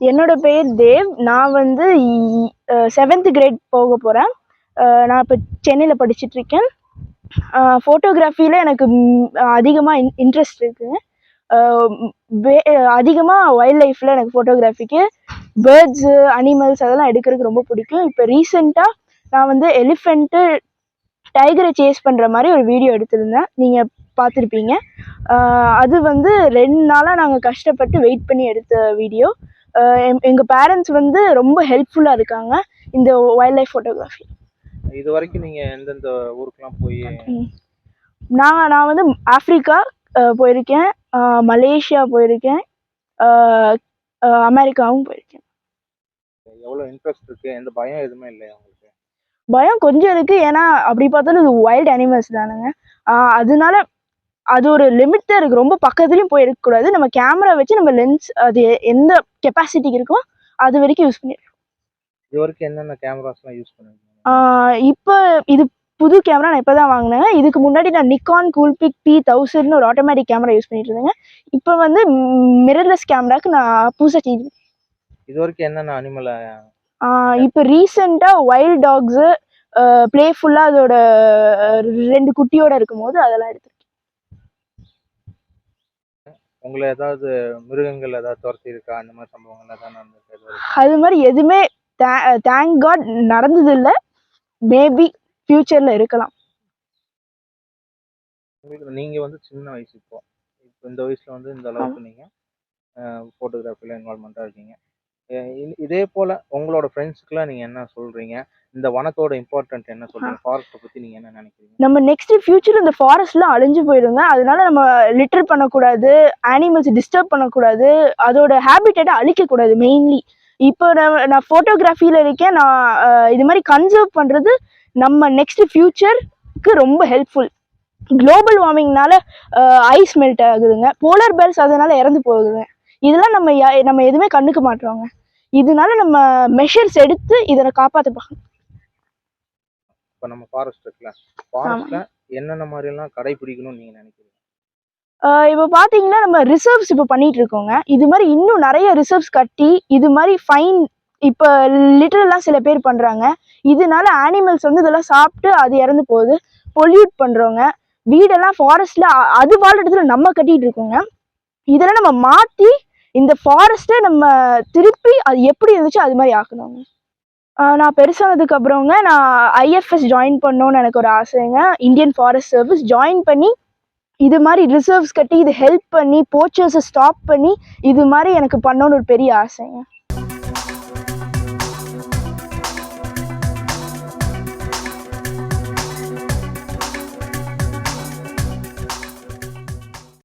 என்னோட பேர் தேவ். நான் வந்து செவன்த் கிரேட் போக போகிறேன் நான் இப்போ சென்னையில் படிச்சுட்டு இருக்கேன் ஃபோட்டோகிராஃபியில் எனக்கு அதிகமாக இன் இன்ட்ரெஸ்ட் இருக்குங்க அதிகமாக வைல்ட் லைஃப்பில் எனக்கு ஃபோட்டோகிராஃபிக்கு பேர்ட்ஸு அனிமல்ஸ் அதெல்லாம் எடுக்கிறதுக்கு ரொம்ப பிடிக்கும். இப்போ ரீசெண்டாக நான் வந்து எலிஃபெண்ட்டு டைகரை சேஸ் பண்ணுற மாதிரி ஒரு வீடியோ எடுத்திருந்தேன். நீங்கள் பார்த்துருப்பீங்க. அது வந்து ரெண்டு நாளாக நாங்கள் கஷ்டப்பட்டு வெயிட் பண்ணி எடுத்த வீடியோ எங்கள் பேரண்ட்ஸ் வந்து ரொம்ப ஹெல்ப்ஃபுல்லாக இருக்காங்க இந்த வைல்ட் லைஃப் ஃபோட்டோகிராஃபி இது வரைக்கும் நீங்க எந்தெந்த ஊருக்குலாம் போய் நான் நான் வந்து ஆஃப்ரிக்கா போயிருக்கேன். மலேசியா போயிருக்கேன். அமெரிக்காவும் போயிருக்கேன். எவ்வளவு இன்ட்ரெஸ்ட் இருக்கு? எந்த பயம் எதுவுமே இல்லையா உங்களுக்கு? பயம் கொஞ்சம் இருக்குது ஏன்னா அப்படி பார்த்தாலும் இது வைல்ட் அனிமல்ஸ் தானுங்க. அதனால அது ஒரு லிமிட் தான் இருக்குது ரொம்ப பக்கத்துலேயும் போய் எடுக்கக்கூடாது. நம்ம கேமரா வச்சு நம்ம லென்ஸ் அது எந்த கெப்பாசிட்டிக்கு இருக்கோ அது வரைக்கும் யூஸ் பண்ணி இது வரைக்கும் என்னென்ன கேமராஸ்லாம் யூஸ் பண்ணிருக்கீங்க? இப்போ இது புது கேமரா நான் இப்போ தான் வாங்கினேன். இதுக்கு முன்னாடி நான் நிக்கான் கூல்பிக் பி தௌசண்ட்னு ஒரு ஆட்டோமேட்டிக் கேமரா யூஸ் பண்ணிட்டு இருந்தேங்க. இப்போ வந்து மிரர்லெஸ் கேமராக்கு நான் புதுசாக சேஞ்ச் இது வரைக்கும் என்னென்ன அனிமலை இப்போ ரீசெண்டாக வைல்ட் டாக்ஸு ப்ளேஃபுல்லாக அதோட ரெண்டு குட்டியோட இருக்கும்போது அதெல்லாம் எடுத்து உங்களை ஏதாவது மிருகங்கள் ஏதாவது துரத்தி இருக்கா அந்த மாதிரி சம்பவங்கள் ஏதாவது நடந்திருக்கா அது மாதிரி எதுவுமே தேங்க் காட் நடந்ததில்லை. மேபி ஃப்யூச்சரில் இருக்கலாம். நீங்க வந்து சின்ன வயசு இப்போ. இப்போ இந்த வயசுல வந்து இந்த அளவுக்கு நீங்க ஃபோட்டோகிராஃபில இன்வால்மெண்ட்டாக இருக்கீங்க. இதே போல உங்களோட ஃப்ரெண்ட்ஸ்க்குலாம் நீங்க என்ன சொல்றீங்க? இந்த வனத்தோட இம்பார்ட்டன்ட் என்ன சொல்றீங்க? ஃபாரஸ்ட்டை பத்தி நீங்க என்ன நினைக்கிறீங்க? நம்ம நெக்ஸ்ட் ஃபியூச்சர் இந்த ஃபாரஸ்ட்லாம் அழிஞ்சு போயிடுங்க. அதனால நம்ம லிட்டர் பண்ணக்கூடாது அனிமல்ஸ் டிஸ்டர்ப் பண்ணக்கூடாது அதோட ஹேபிட்டேட்டை அழிக்கக்கூடாது மெயின்லி இப்போ நான் நான் ஃபோட்டோகிராஃபியில் இருக்கேன். நான் இது மாதிரி கன்சர்வ் பண்ணுறது நம்ம நெக்ஸ்ட் ஃபியூச்சருக்கு ரொம்ப ஹெல்ப்ஃபுல் குளோபல் வார்மிங்னால ஐஸ் மெல்ட் ஆகுதுங்க. போலார் பேர்ஸ் அதனால இறந்து போகுதுங்க. இதெல்லாம் நம்ம நம்ம எதுவுமே கண்டுக்க மாட்டோங்க இதனால நம்ம மெஷர்ஸ் எடுத்து இதை காப்பாற்ற பார்க்கணும் இப்போ நம்ம ஃபாரஸ்ட் இருக்குல்ல ஃபாரஸ்ட்ல என்னென்ன மாதிரி எல்லாம் கடைபிடிக்கணும்னு நீங்க நினைக்கிறீங்க? இப்போ பார்த்தீங்கன்னா நம்ம ரிசர்வ்ஸ் இப்போ பண்ணிட்டு இருக்கோங்க. இது மாதிரி இன்னும் நிறைய ரிசர்வ்ஸ் கட்டி இது மாதிரி ஃபைன் இப்போ லிட்டரெல்லாம் சில பேர் பண்ணுறாங்க இதனால ஆனிமல்ஸ் வந்து இதெல்லாம் சாப்பிட்டு அது இறந்து போகுது. பொல்யூட் பண்ணுறவங்க வீடெல்லாம் ஃபாரஸ்ட்டில் அது வாழ்ற இடத்துல நம்ம கட்டிட்டு இருக்கோங்க. இதெல்லாம் நம்ம மாற்றி இந்த ஃபாரஸ்ட்டை நம்ம திருப்பி அது எப்படி இருந்துச்சோ அது மாதிரி ஆக்கணுங்க. நான் பெருசானதுக்கு அப்புறங்க நான் ஐஎஃப்எஸ் ஜாயின் பண்ணணும்னு எனக்கு ஒரு ஆசைங்க. இந்தியன் ஃபாரஸ்ட் சர்வீஸ் ஜாயின் பண்ணி இது மாதிரி ரிசர்வ்ஸ் கட்டி இது ஹெல்ப் பண்ணி போச்சர்ஸை ஸ்டாப் பண்ணி இது மாதிரி எனக்கு பண்ணணும்னு ஒரு பெரிய ஆசைங்க.